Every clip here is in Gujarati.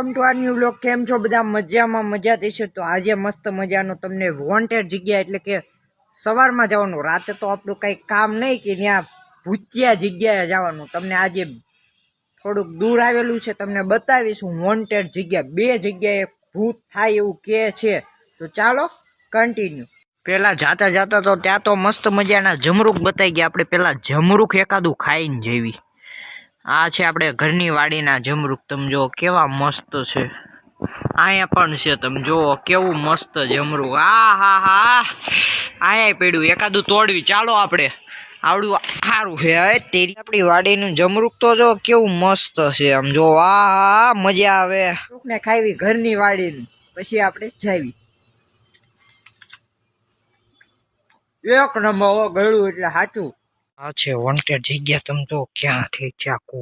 Welcome to our new blog. કેમ છો બધા? મજામાં મજા થશે તો આજે મસ્ત મજાનો તમને વોન્ટેડ જગ્યા એટલે કે સવારમાં જવાનું. રાતે તો આપણું કંઈ કામ નહીં કે ત્યાં ભૂતિયા જગ્યાએ જવાનું. તમને આજે થોડુંક દૂર આવેલું છે. તમને બતાવીશું વોન્ટેડ જગ્યા. બે જગ્યાએ ભૂત થાય એવું કે છે. તો ચાલો કન્ટિન્યુ પેલા જાતા જાતા તો ત્યાં તો મસ્ત મજાના જમરૂક બતાવી ગયા. આપણે પેલા જમરૂક એકાદું ખાઈને જેવી આ છે આપણે ઘરની વાડીના જમરૂખ તમે જો કેવા મસ્ત છે. અહીંયા પણ છે, તમે જુઓ કેવું મસ્ત જમરૂક. આ, હા હા. અહીંયા પડ્યું, એકાદું તોડવી. ચાલો આપણે. આવડું સારું છે. હવે તેરી આપણી વાડીનું જમરૂખ તો જો કેવું મસ્ત છે. આમ જો આ મજા આવે. ને ખાવી ઘરની વાડીની. પછી આપણે જાવી એક નંબર, હો ગળું એટલે સાચું આ છે વોન્ટેડ જગ્યા, તમે તો ક્યાંથી ચાકુ.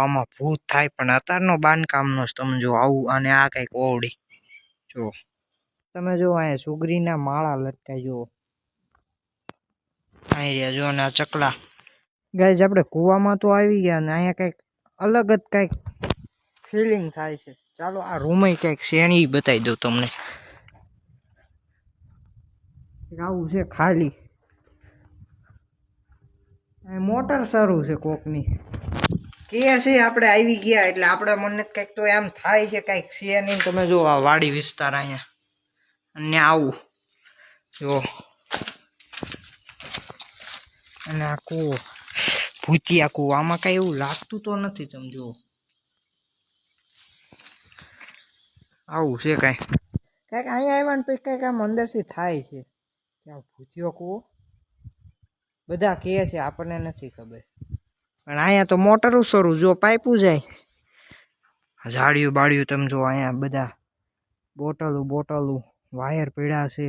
આમાં ભૂત થાય, પણ અત્યારનો બાંધકામનો તમે જો આવું અને આ કંઈક ઓવડી જો તમે જો અહીંયા સુગરીના માળા લટકાઈ જુઓ. અહીં રહ્યા જો ને આ ચકલા. ગાઈઝ આપણે કૂવામાં તો આવી ગયા ને અહીંયા કંઈક અલગ જ કંઈક ફિલિંગ થાય છે. ચાલો, આ રૂમે કંઈક શેણી બતાવી દઉં તમને. આવું છે ખાલી. મોટર સારું છે કોકની. કે છે આપણે આવી ગયા એટલે આપણા મને કંઈક તો એમ થાય છે કંઈક છે નહીં. તમે જો આ વાડી વિસ્તાર અહીંયા. અને આવું. જો. અને આ કૂવો. ભૂતિયા કૂવો. આમાં કાંઈ એવું લાગતું તો નથી તમે જુઓ. આવું છે કાંઈ. કાંઈક અહીંયા આવ્યા ને પછી કંઈક આમ અંદરથી થાય છે. ત્યાં ભૂતિયો કૂવો. બધા કહે છે, આપણને નથી ખબર. પણ અહીંયા તો મોટરું શરૂ જો પાઇપું જાય. ઝાડિયું બાળ્યું તમે જો અહીંયા બધા બોટલું બોટલું વાયર પીડા છે.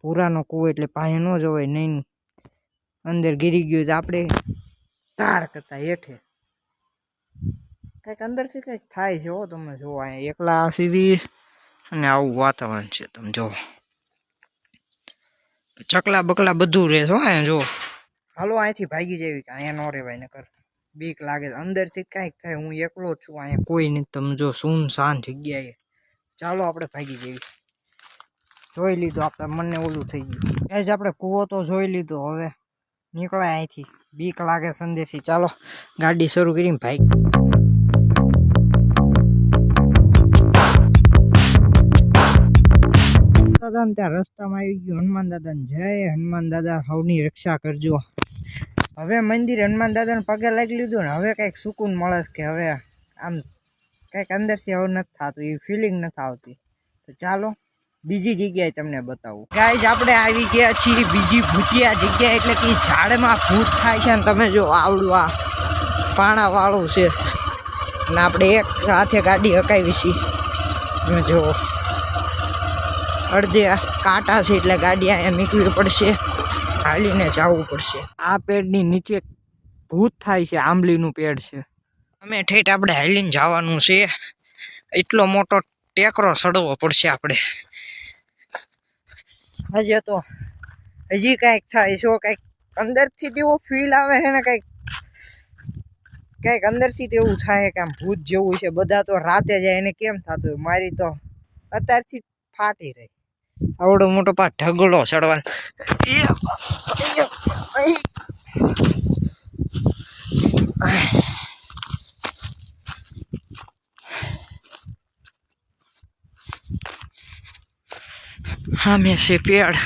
પુરાનો કૂવો એટલે પાસે ન જવાય, નહીં અંદર ગીરી ગયું તો આપણે તાળ કરતા હેઠે. કંઈક અંદરથી કંઈક થાય છે તમે જો અહીંયા એકલા સીવી અને આવું વાતાવરણ છે, તમે જો. ચકલા બકલા બધું રહે છો અહીંયા, જો. હાલો અહીંથી ભાગી જવી કે અહીંયા નો રહેવાય કર બીક લાગે અંદરથી કાંઈક થાય, હું એકલો જ છું, અહીંયા કોઈ નહીં. તમે જો સુનસાન જગ્યાએ ચાલો, આપણે ભાગી જવી જોઈ લીધું આપણે મને ઓલું થઈ ગયું. એ જ આપણે કૂવો તો જોઈ લીધો, હવે નીકળાય અહીંથી બીક લાગે સંદેશી. ચાલો, ગાડી શરૂ કરીને ભાઈ. દાદા ત્યાં રસ્તામાં આવી ગયું. હનુમાન દાદાને જય. હનુમાન દાદા સૌની રક્ષા કરજો. હવે મંદિર હનુમાન દાદાને પગે લાગી લીધું ને હવે કંઈક સુકૂન મળે કે હવે આમ કંઈક અંદરથી હવે નથી થતું એ ફિલિંગ નથી આવતી. તો ચાલો, બીજી જગ્યાએ તમને બતાવું. ગાઈઝ આપણે આવી ગયા છીએ બીજી ભૂતિયા જગ્યા એટલે કે ઝાડમાં ભૂત થાય છે ને તમે જો આવડું આ પાણાવાળું છે. અને આપણે એક હાથે ગાડી હકાવી છીએ જો, અડધે કાંટા છે એટલે ગાડી અહીંયા મૂકવી પડશે. હાલીને જવું પડશે. આ પેડની નીચે ભૂત થાય છે આંબલીનું પેડ છે. અમે ઠેઠ આપણે હાલીને જવાનું છે. એટલો મોટો ટેકરો સડવો પડશે આપણે. હજી તો હજી કાંઈક થાય છો. કાંઈક અંદરથી તેવો ફીલ આવે છે ને કાંઈક કાંઈક અંદરથી તેવું એવું થાય કે આમ ભૂત જેવું છે. બધા તો રાતે જાય એને કેમ થતું હોય? મારી તો અત્યારથી જ ફાટી રહી. આવડો મોટો પા ઢગલો ચડવાનો. સામે છે પેડ.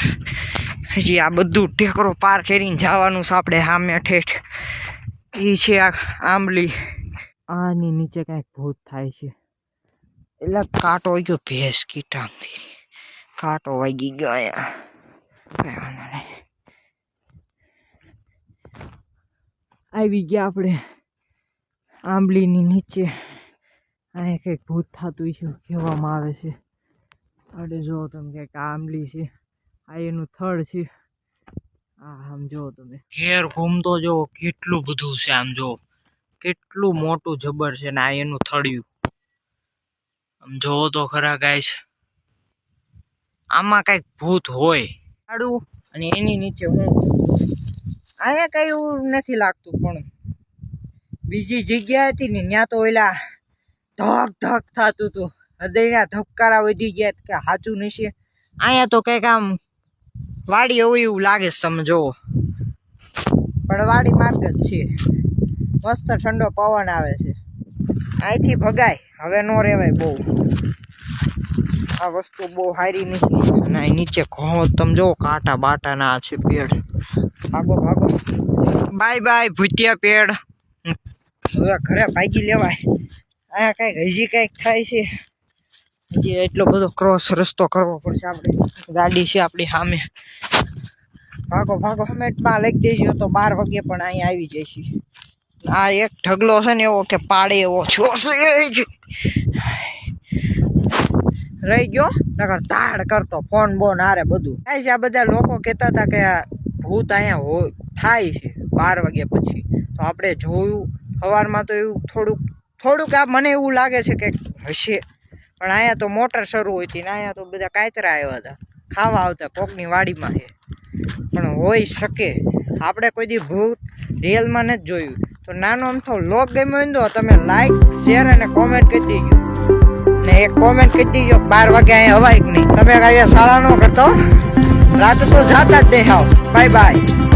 હજી આ બધું ટેકરો પાર કરીને જવાનું છે આપણે સામે ઠેઠ. એ છે આ આંબલી. આની નીચે કાંઈક ભૂત થાય છે. એટલે કાંટો ગયો ભેંસ કીટાંગથી કાંટો વાગી ગયો અહીંયા કાંઈ વાંધો નહીં આવી ગયા આપણે આંબલીની નીચે અહીંયા કંઈક ભૂત થતું છે કહેવામાં આવે છે અરે જુઓ તમે કંઈક આંબલી છે આ એનું થડ છે આ આમ જો તમે ઘેર ઘૂમતો જો કેટલું બધું છે આમ જો કેટલું મોટું જબર છે ને આ એનું થળિયું આમ જોવો તો ખરા ગાઈસ આમાં કંઈક ભૂત હોય. આડું અને એની નીચે હું. અહીંયા કંઈ એવું નથી લાગતું, પણ બીજી જગ્યા હતી ને, ત્યાં તો ઓલા ધક ધક થતું હતું. હૃદયના ધબકારા વધી ગયા કે સાચું નથી. અહીંયા તો કંઈક આમ વાડી એવું એવું લાગે છે, તમે જુઓ. પણ વાડી માર્ગ જ છે. મસ્ત ઠંડો પવન આવે છે. અહીંથી ભગાય. હવે નો રહેવાય બહુ. આ વસ્તુ બહુ સારી નથી અને નીચે ઘઉં તમે જો કાંટા બાટાના છે પેડ. ભાગો ભાગો. બાય બાય ભૂતિયા પેડ. હવે ઘરે ભાગી લેવાય. અહીંયા કાંઈક હજી કાંઈક થાય છે. હજી એટલો બધો ક્રોસ રસ્તો કરવો પડશે આપણે. ગાડી છે આપણી સામે. ભાગો ભાગો હમેટમાં લઈ દેજો તો બાર વાગે પણ અહીંયા આવી જઈશ. આ એક ઢગલો છે ને એવો કે પાડે એવો. છો રહી ગયો. નકર તાડ કરતો, ફોન બોન હારે બધું. થાય છે આ બધા લોકો કહેતા હતા કે ભૂત અહીંયા હોય થાય છે બાર વાગ્યા પછી. તો આપણે જોયું, સવારમાં તો એવું થોડુંક થોડુંક આ મને એવું લાગે છે કે હશે. પણ અહીંયા તો મોટર શરૂ હોય હતી ને અહીંયા તો બધા કાયતરા આવ્યા હતા. ખાવા આવતા, કોકની વાડીમાં છે. પણ હોઈ શકે. આપણે કોઈ દી ભૂત રિયલમાં નથી જોયું. તો નાનો અમથો લોક ગમ્યો હોય તો તમે લાઈક શેર અને કોમેન્ટ કરી દેજો. એક કોમેન્ટ કરી દીજો, બાર વાગે અહીંયા હવાય કે નહીં. તમે અહીંયા શાળા ન કરતો રાત તો જાતા જ દેખાવ બાય બાય